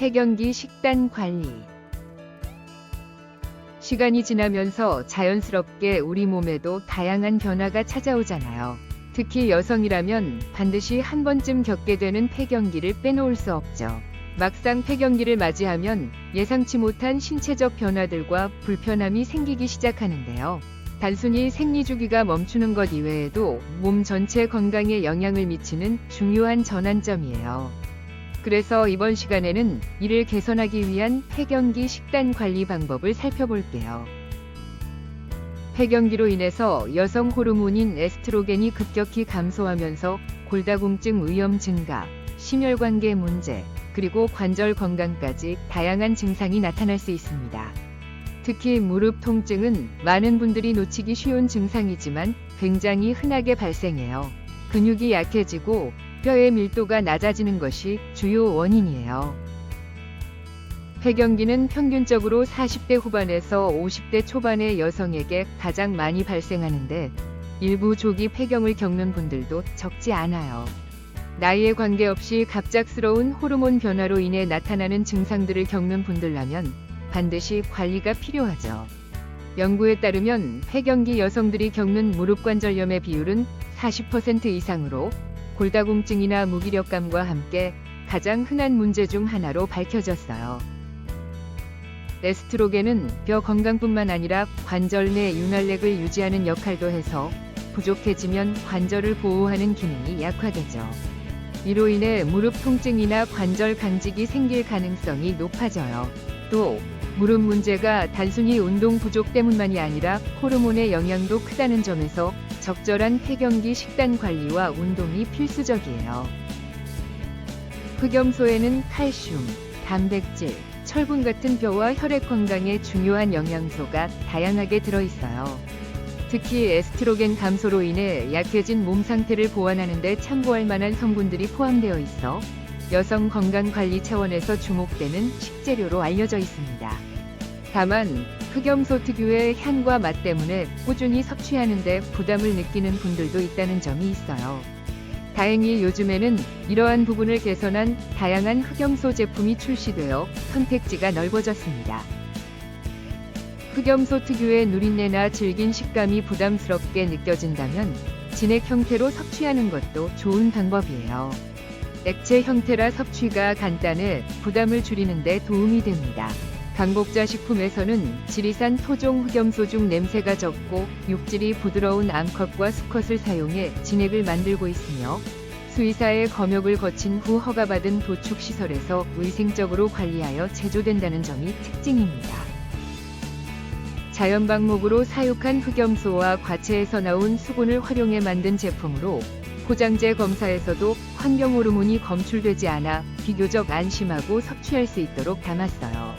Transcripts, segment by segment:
폐경기 식단 관리. 시간이 지나면서 자연스럽게 우리 몸에도 다양한 변화가 찾아오잖아요. 특히 여성이라면 반드시 한 번쯤 겪게 되는 폐경기를 빼놓을 수 없죠. 막상 폐경기를 맞이하면 예상치 못한 신체적 변화들과 불편함이 생기기 시작하는데요. 단순히 생리 주기가 멈추는 것 이외에도 몸 전체 건강에 영향을 미치는 중요한 전환점이에요. 그래서 이번 시간에는 이를 개선하기 위한 폐경기 식단 관리 방법을 살펴볼게요. 폐경기로 인해서 여성 호르몬인 에스트로겐이 급격히 감소하면서 골다공증 위험 증가, 심혈관계 문제, 그리고 관절 건강까지 다양한 증상이 나타날 수 있습니다. 특히 무릎 통증은 많은 분들이 놓치기 쉬운 증상이지만 굉장히 흔하게 발생해요. 근육이 약해지고 뼈의 밀도가 낮아지는 것이 주요 원인이에요. 폐경기는 평균적으로 40대 후반에서 50대 초반의 여성에게 가장 많이 발생하는데 일부 조기 폐경을 겪는 분들도 적지 않아요. 나이에 관계없이 갑작스러운 호르몬 변화로 인해 나타나는 증상들을 겪는 분들라면 반드시 관리가 필요하죠. 연구에 따르면 폐경기 여성들이 겪는 무릎관절염의 비율은 40% 이상으로 골다공증이나 무기력감과 함께 가장 흔한 문제 중 하나로 밝혀졌어요. 에스트로겐은 뼈 건강뿐만 아니라 관절 내 윤활력을 유지하는 역할도 해서 부족해지면 관절을 보호하는 기능이 약화되죠. 이로 인해 무릎 통증이나 관절 강직이 생길 가능성이 높아져요. 또 무릎 문제가 단순히 운동 부족 때문만이 아니라 호르몬의 영향도 크다는 점에서 적절한 폐경기 식단 관리와 운동이 필수적이에요. 흑염소에는 칼슘, 단백질, 철분 같은 뼈와 혈액 건강에 중요한 영양소가 다양하게 들어있어요. 특히 에스트로겐 감소로 인해 약해진 몸 상태를 보완하는 데 참고할 만한 성분들이 포함되어 있어 여성 건강 관리 차원에서 주목되는 식재료로 알려져 있습니다. 다만 흑염소 특유의 향과 맛 때문에 꾸준히 섭취하는데 부담을 느끼는 분들도 있다는 점이 있어요. 다행히 요즘에는 이러한 부분을 개선한 다양한 흑염소 제품이 출시되어 선택지가 넓어졌습니다. 흑염소 특유의 누린내나 질긴 식감이 부담스럽게 느껴진다면 진액 형태로 섭취하는 것도 좋은 방법이에요. 액체 형태라 섭취가 간단해 부담을 줄이는 데 도움이 됩니다. 강복자 식품에서는 지리산 토종 흑염소 중 냄새가 적고 육질이 부드러운 암컷과 수컷을 사용해 진액을 만들고 있으며 수의사의 검역을 거친 후 허가받은 도축 시설에서 위생적으로 관리하여 제조된다는 점이 특징입니다. 자연 방목으로 사육한 흑염소와 과체에서 나온 수분을 활용해 만든 제품으로 포장재 검사에서도 환경 호르몬이 검출되지 않아 비교적 안심하고 섭취할 수 있도록 담았어요.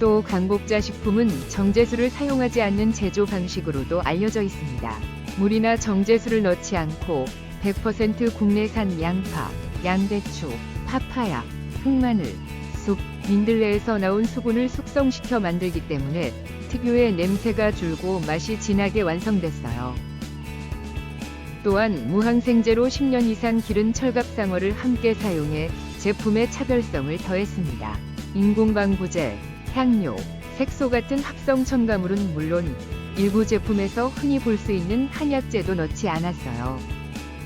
또 강복자 식품은 정제수를 사용하지 않는 제조 방식으로도 알려져 있습니다. 물이나 정제수를 넣지 않고 100% 국내산 양파, 양배추, 파파야, 흑마늘, 쑥, 민들레에서 나온 수분을 숙성시켜 만들기 때문에 특유의 냄새가 줄고 맛이 진하게 완성됐어요. 또한 무항생제로 10년 이상 기른 철갑상어를 함께 사용해 제품의 차별성을 더했습니다. 인공방부제, 향료, 색소 같은 합성 첨가물은 물론 일부 제품에서 흔히 볼 수 있는 한약재도 넣지 않았어요.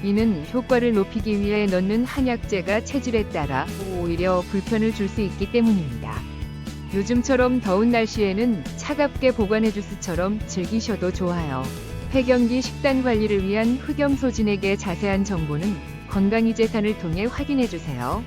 이는 효과를 높이기 위해 넣는 한약재가 체질에 따라 오히려 불편을 줄 수 있기 때문입니다. 요즘처럼 더운 날씨에는 차갑게 보관해 주스처럼 즐기셔도 좋아요. 폐경기 식단 관리를 위한 흑염소 진액의 자세한 정보는 건강이 재산을 통해 확인해 주세요.